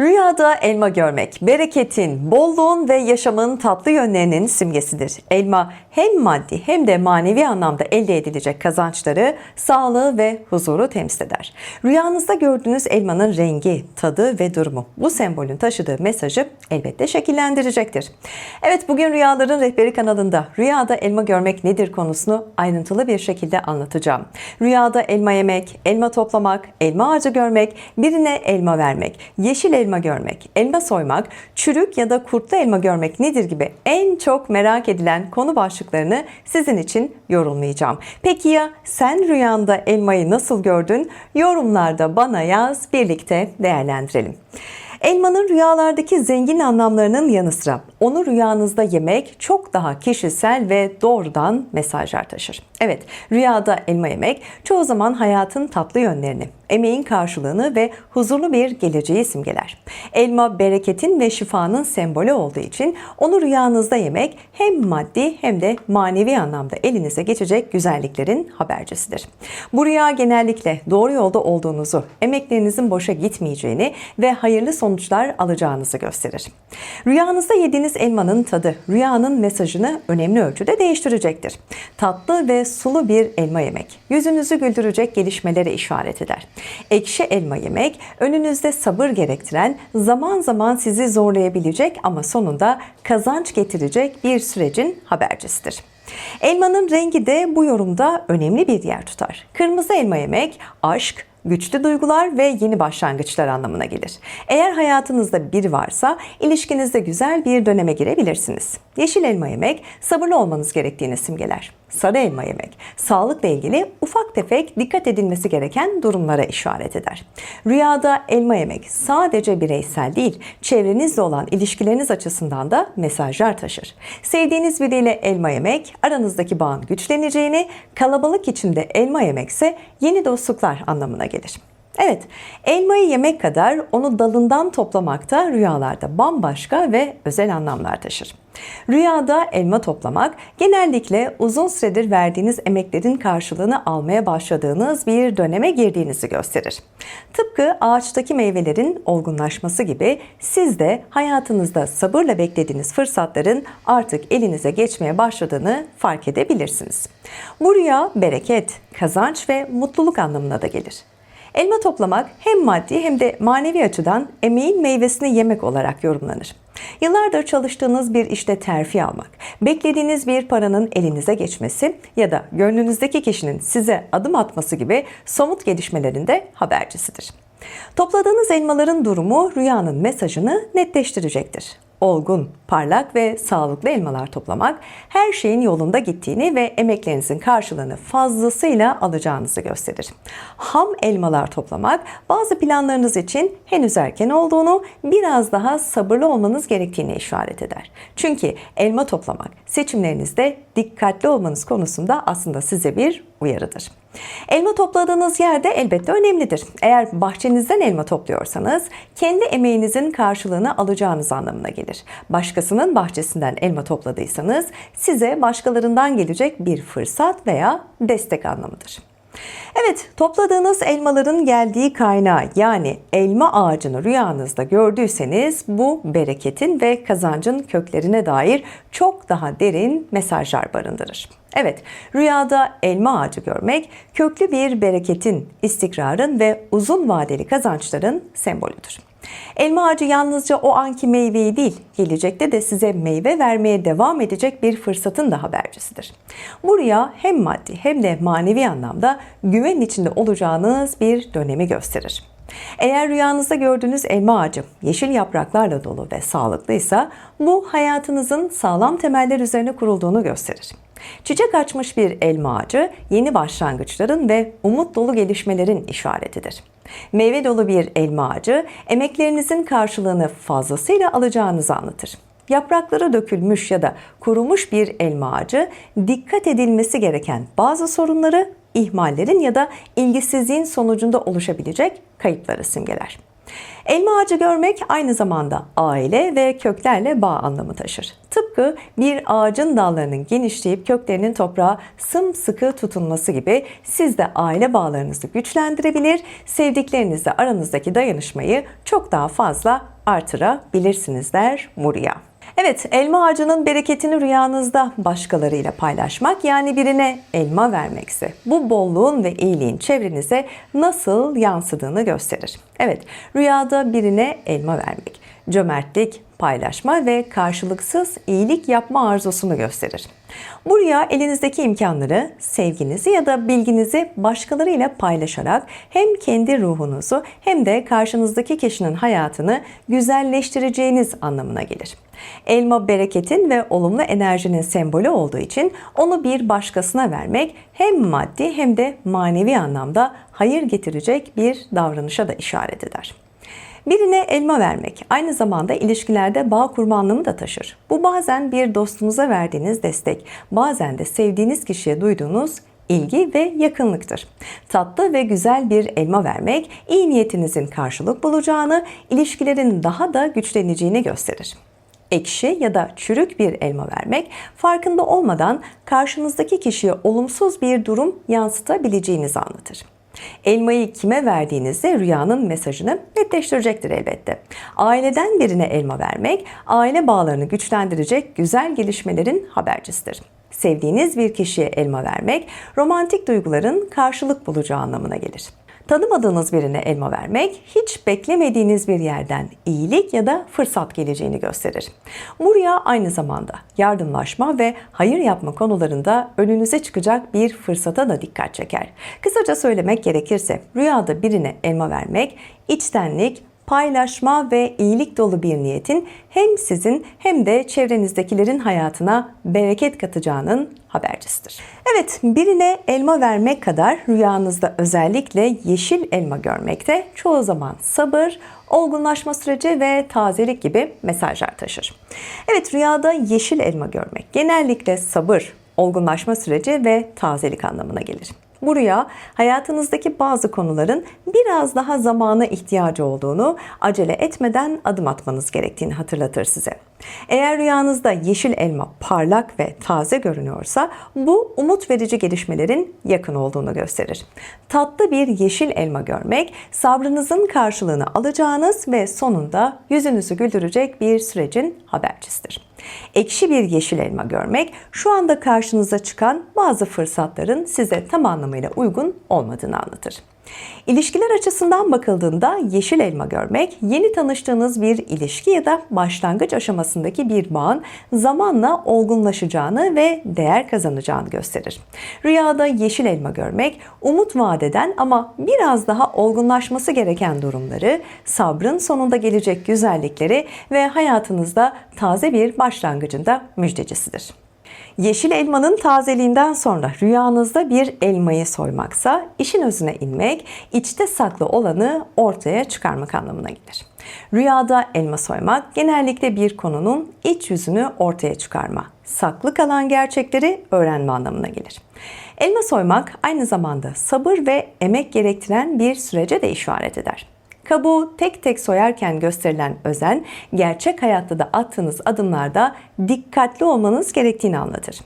Rüyada elma görmek, bereketin, bolluğun ve yaşamın tatlı yönlerinin simgesidir. Elma hem maddi hem de manevi anlamda elde edilecek kazançları, sağlığı ve huzuru temsil eder. Rüyanızda gördüğünüz elmanın rengi, tadı ve durumu bu sembolün taşıdığı mesajı elbette şekillendirecektir. Evet bugün Rüyaların Rehberi kanalında rüyada elma görmek nedir konusunu ayrıntılı bir şekilde anlatacağım. Rüyada elma yemek, elma toplamak, elma ağacı görmek, birine elma vermek, yeşil elma görmek, elma soymak, çürük ya da kurtlu elma görmek nedir gibi en çok merak edilen konu başlıklarını sizin için yorumlayacağım. Peki ya sen rüyanda elmayı nasıl gördün? Yorumlarda bana yaz, birlikte değerlendirelim. Elmanın rüyalardaki zengin anlamlarının yanı sıra onu rüyanızda yemek çok daha kişisel ve doğrudan mesajlar taşır. Evet, rüyada elma yemek çoğu zaman hayatın tatlı yönlerini, emeğin karşılığını ve huzurlu bir geleceği simgeler. Elma bereketin ve şifanın sembolü olduğu için onu rüyanızda yemek hem maddi hem de manevi anlamda elinize geçecek güzelliklerin habercisidir. Bu rüya genellikle doğru yolda olduğunuzu, emeklerinizin boşa gitmeyeceğini ve hayırlı sonuçlar alacağınızı gösterir. Rüyanızda yediğiniz elmanın tadı rüyanın mesajını önemli ölçüde değiştirecektir. Tatlı ve sulu bir elma yemek yüzünüzü güldürecek gelişmelere işaret eder. Ekşi elma yemek önünüzde sabır gerektiren, zaman zaman sizi zorlayabilecek ama sonunda kazanç getirecek bir sürecin habercisidir. Elmanın rengi de bu yorumda önemli bir yer tutar. Kırmızı elma yemek aşk, güçlü duygular ve yeni başlangıçlar anlamına gelir. Eğer hayatınızda biri varsa ilişkinizde güzel bir döneme girebilirsiniz. Yeşil elma yemek sabırlı olmanız gerektiğini simgeler. Sarı elma yemek sağlıkla ilgili ufak tefek dikkat edilmesi gereken durumlara işaret eder. Rüyada elma yemek sadece bireysel değil, çevrenizle olan ilişkileriniz açısından da mesajlar taşır. Sevdiğiniz biriyle elma yemek aranızdaki bağın güçleneceğini, kalabalık içinde elma yemekse yeni dostluklar anlamına gelir. Evet, elmayı yemek kadar onu dalından toplamak da rüyalarda bambaşka ve özel anlamlar taşır. Rüyada elma toplamak genellikle uzun süredir verdiğiniz emeklerin karşılığını almaya başladığınız bir döneme girdiğinizi gösterir. Tıpkı ağaçtaki meyvelerin olgunlaşması gibi siz de hayatınızda sabırla beklediğiniz fırsatların artık elinize geçmeye başladığını fark edebilirsiniz. Bu rüya bereket, kazanç ve mutluluk anlamına da gelir. Elma toplamak hem maddi hem de manevi açıdan emeğin meyvesini yemek olarak yorumlanır. Yıllardır çalıştığınız bir işte terfi almak, beklediğiniz bir paranın elinize geçmesi ya da gönlünüzdeki kişinin size adım atması gibi somut gelişmelerin de habercisidir. Topladığınız elmaların durumu rüyanın mesajını netleştirecektir olgun, parlak ve sağlıklı elmalar toplamak her şeyin yolunda gittiğini ve emeklerinizin karşılığını fazlasıyla alacağınızı gösterir. Ham elmalar toplamak bazı planlarınız için henüz erken olduğunu, biraz daha sabırlı olmanız gerektiğini işaret eder. Çünkü elma toplamak seçimlerinizde dikkatli olmanız konusunda aslında size bir uyarıdır. Elma topladığınız yerde elbette önemlidir. Eğer bahçenizden elma topluyorsanız kendi emeğinizin karşılığını alacağınız anlamına gelir. Başkasının bahçesinden elma topladıysanız size başkalarından gelecek bir fırsat veya destek anlamıdır. Evet, topladığınız elmaların geldiği kaynağı yani elma ağacını rüyanızda gördüyseniz bu bereketin ve kazancın köklerine dair çok daha derin mesajlar barındırır. Evet, rüyada elma ağacı görmek köklü bir bereketin, istikrarın ve uzun vadeli kazançların sembolüdür. Elma ağacı yalnızca o anki meyveyi değil, gelecekte de size meyve vermeye devam edecek bir fırsatın da habercisidir. Bu rüya hem maddi hem de manevi anlamda güven içinde olacağınız bir dönemi gösterir. Eğer rüyanızda gördüğünüz elma ağacı yeşil yapraklarla dolu ve sağlıklıysa bu hayatınızın sağlam temeller üzerine kurulduğunu gösterir. Çiçek açmış bir elma ağacı yeni başlangıçların ve umut dolu gelişmelerin işaretidir. Meyve dolu bir elma ağacı emeklerinizin karşılığını fazlasıyla alacağınızı anlatır. Yaprakları dökülmüş ya da kurumuş bir elma ağacı dikkat edilmesi gereken bazı sorunları ihmallerin ya da ilgisizliğin sonucunda oluşabilecek kayıpları simgeler. Elma ağacı görmek aynı zamanda aile ve köklerle bağ anlamı taşır. Tıpkı bir ağacın dallarının genişleyip köklerinin toprağa sımsıkı tutunması gibi siz de aile bağlarınızı güçlendirebilir, sevdiklerinizle aranızdaki dayanışmayı çok daha fazla artırabilirsiniz der Murya. Evet, elma ağacının bereketini rüyanızda başkalarıyla paylaşmak yani birine elma vermekse bu bolluğun ve iyiliğin çevrenize nasıl yansıdığını gösterir. Evet, rüyada birine elma vermek, cömertlik, paylaşma ve karşılıksız iyilik yapma arzusunu gösterir. Bu rüya elinizdeki imkanları, sevginizi ya da bilginizi başkalarıyla paylaşarak hem kendi ruhunuzu hem de karşınızdaki kişinin hayatını güzelleştireceğiniz anlamına gelir. Elma bereketin ve olumlu enerjinin sembolü olduğu için onu bir başkasına vermek hem maddi hem de manevi anlamda hayır getirecek bir davranışa da işaret eder. Birine elma vermek aynı zamanda ilişkilerde bağ kurma anlamı da taşır. Bu bazen bir dostunuza verdiğiniz destek, bazen de sevdiğiniz kişiye duyduğunuz ilgi ve yakınlıktır. Tatlı ve güzel bir elma vermek iyi niyetinizin karşılık bulacağını, ilişkilerin daha da güçleneceğini gösterir. Ekşi ya da çürük bir elma vermek farkında olmadan karşınızdaki kişiye olumsuz bir durum yansıtabileceğinizi anlatır. Elmayı kime verdiğinizde rüyanın mesajını netleştirecektir elbette. Aileden birine elma vermek, aile bağlarını güçlendirecek güzel gelişmelerin habercisidir. Sevdiğiniz bir kişiye elma vermek, romantik duyguların karşılık bulacağı anlamına gelir. Tanımadığınız birine elma vermek, hiç beklemediğiniz bir yerden iyilik ya da fırsat geleceğini gösterir. Bu rüya aynı zamanda yardımlaşma ve hayır yapma konularında önünüze çıkacak bir fırsata da dikkat çeker. Kısaca söylemek gerekirse rüyada birine elma vermek, içtenlik, paylaşma ve iyilik dolu bir niyetin hem sizin hem de çevrenizdekilerin hayatına bereket katacağının habercisidir. Evet, birine elma vermek kadar rüyanızda özellikle yeşil elma görmekte çoğu zaman sabır, olgunlaşma süreci ve tazelik gibi mesajlar taşır. Evet, rüyada yeşil elma görmek genellikle sabır, olgunlaşma süreci ve tazelik anlamına gelir. Bu rüya hayatınızdaki bazı konuların biraz daha zamana ihtiyacı olduğunu, acele etmeden adım atmanız gerektiğini hatırlatır size. Eğer rüyanızda yeşil elma parlak ve taze görünüyorsa bu umut verici gelişmelerin yakın olduğunu gösterir. Tatlı bir yeşil elma görmek sabrınızın karşılığını alacağınız ve sonunda yüzünüzü güldürecek bir sürecin habercisidir. Ekşi bir yeşil elma görmek şu anda karşınıza çıkan bazı fırsatların size tam anlamıyla uygun olmadığını anlatır. İlişkiler açısından bakıldığında yeşil elma görmek, yeni tanıştığınız bir ilişki ya da başlangıç aşamasındaki bir bağın zamanla olgunlaşacağını ve değer kazanacağını gösterir. Rüyada yeşil elma görmek, umut vadeden ama biraz daha olgunlaşması gereken durumları, sabrın sonunda gelecek güzellikleri ve hayatınızda taze bir başlangıcında müjdecisidir. Yeşil elmanın tazeliğinden sonra rüyanızda bir elmayı soymaksa işin özüne inmek, içte saklı olanı ortaya çıkarmak anlamına gelir. Rüyada elma soymak genellikle bir konunun iç yüzünü ortaya çıkarma, saklı kalan gerçekleri öğrenme anlamına gelir. Elma soymak aynı zamanda sabır ve emek gerektiren bir sürece de işaret eder. Kabuğu tek tek soyarken gösterilen özen, gerçek hayatta da attığınız adımlarda dikkatli olmanız gerektiğini anlatır.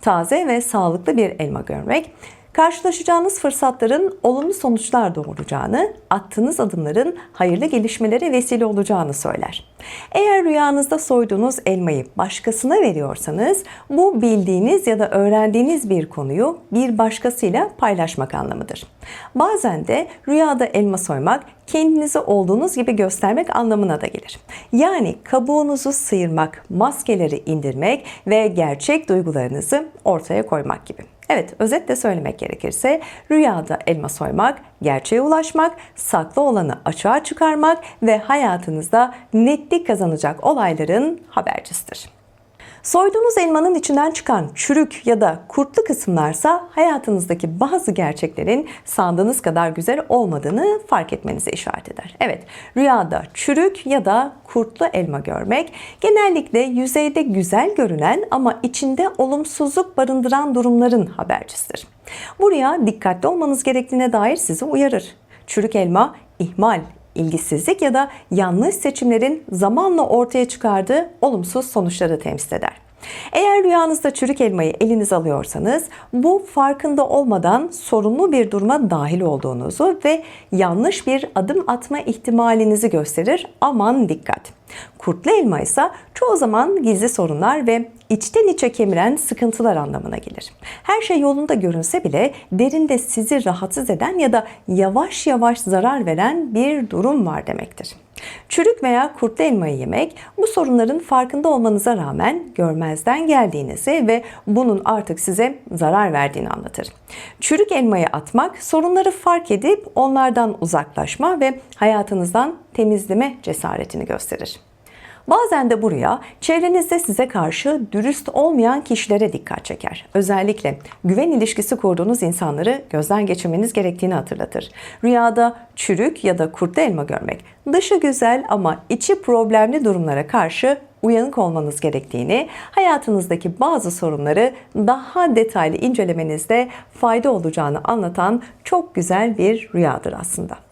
Taze ve sağlıklı bir elma görmek, karşılaşacağınız fırsatların olumlu sonuçlar doğuracağını, attığınız adımların hayırlı gelişmelere vesile olacağını söyler. Eğer rüyanızda soyduğunuz elmayı başkasına veriyorsanız, bu bildiğiniz ya da öğrendiğiniz bir konuyu bir başkasıyla paylaşmak anlamıdır. Bazen de rüyada elma soymak kendinizi olduğunuz gibi göstermek anlamına da gelir. Yani kabuğunuzu sıyırmak, maskeleri indirmek ve gerçek duygularınızı ortaya koymak gibi. Evet, özetle söylemek gerekirse rüyada elma soymak, gerçeğe ulaşmak, saklı olanı açığa çıkarmak ve hayatınızda netlik kazanacak olayların habercisidir. Soyduğunuz elmanın içinden çıkan çürük ya da kurtlu kısımlarsa hayatınızdaki bazı gerçeklerin sandığınız kadar güzel olmadığını fark etmenize işaret eder. Evet, rüyada çürük ya da kurtlu elma görmek genellikle yüzeyde güzel görünen ama içinde olumsuzluk barındıran durumların habercisidir. Bu rüya dikkatli olmanız gerektiğine dair sizi uyarır. Çürük elma ihmal, ilgisizlik ya da yanlış seçimlerin zamanla ortaya çıkardığı olumsuz sonuçları temsil eder. Eğer rüyanızda çürük elmayı elinize alıyorsanız bu farkında olmadan sorunlu bir duruma dahil olduğunuzu ve yanlış bir adım atma ihtimalinizi gösterir. Aman dikkat. Kurtlu elma ise çoğu zaman gizli sorunlar ve içten içe kemiren sıkıntılar anlamına gelir. Her şey yolunda görünse bile derinde sizi rahatsız eden ya da yavaş yavaş zarar veren bir durum var demektir. Çürük veya kurtlu elmayı yemek bu sorunların farkında olmanıza rağmen görmezden geldiğinizi ve bunun artık size zarar verdiğini anlatır. Çürük elmayı atmak sorunları fark edip onlardan uzaklaşma ve hayatınızdan temizleme cesaretini gösterir. Bazen de bu rüya çevrenizde size karşı dürüst olmayan kişilere dikkat çeker. Özellikle güven ilişkisi kurduğunuz insanları gözden geçirmeniz gerektiğini hatırlatır. Rüyada çürük ya da kurtlu elma görmek dışı güzel ama içi problemli durumlara karşı uyanık olmanız gerektiğini, hayatınızdaki bazı sorunları daha detaylı incelemenizde fayda olacağını anlatan çok güzel bir rüyadır aslında.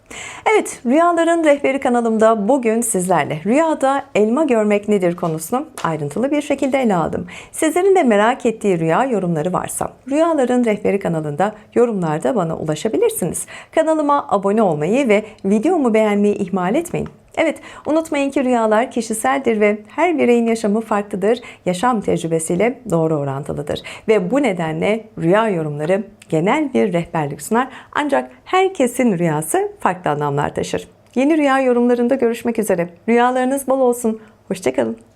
Evet, Rüyaların Rehberi kanalımda bugün sizlerle rüyada elma görmek nedir konusunu ayrıntılı bir şekilde ele aldım. Sizlerin de merak ettiği rüya yorumları varsa Rüyaların Rehberi kanalında yorumlarda bana ulaşabilirsiniz. Kanalıma abone olmayı ve videomu beğenmeyi ihmal etmeyin. Evet, unutmayın ki rüyalar kişiseldir ve her bireyin yaşamı farklıdır. Yaşam tecrübesiyle doğru orantılıdır. Ve bu nedenle rüya yorumları genel bir rehberlik sunar. Ancak herkesin rüyası farklı anlamlar taşır. Yeni rüya yorumlarında görüşmek üzere. Rüyalarınız bol olsun. Hoşçakalın.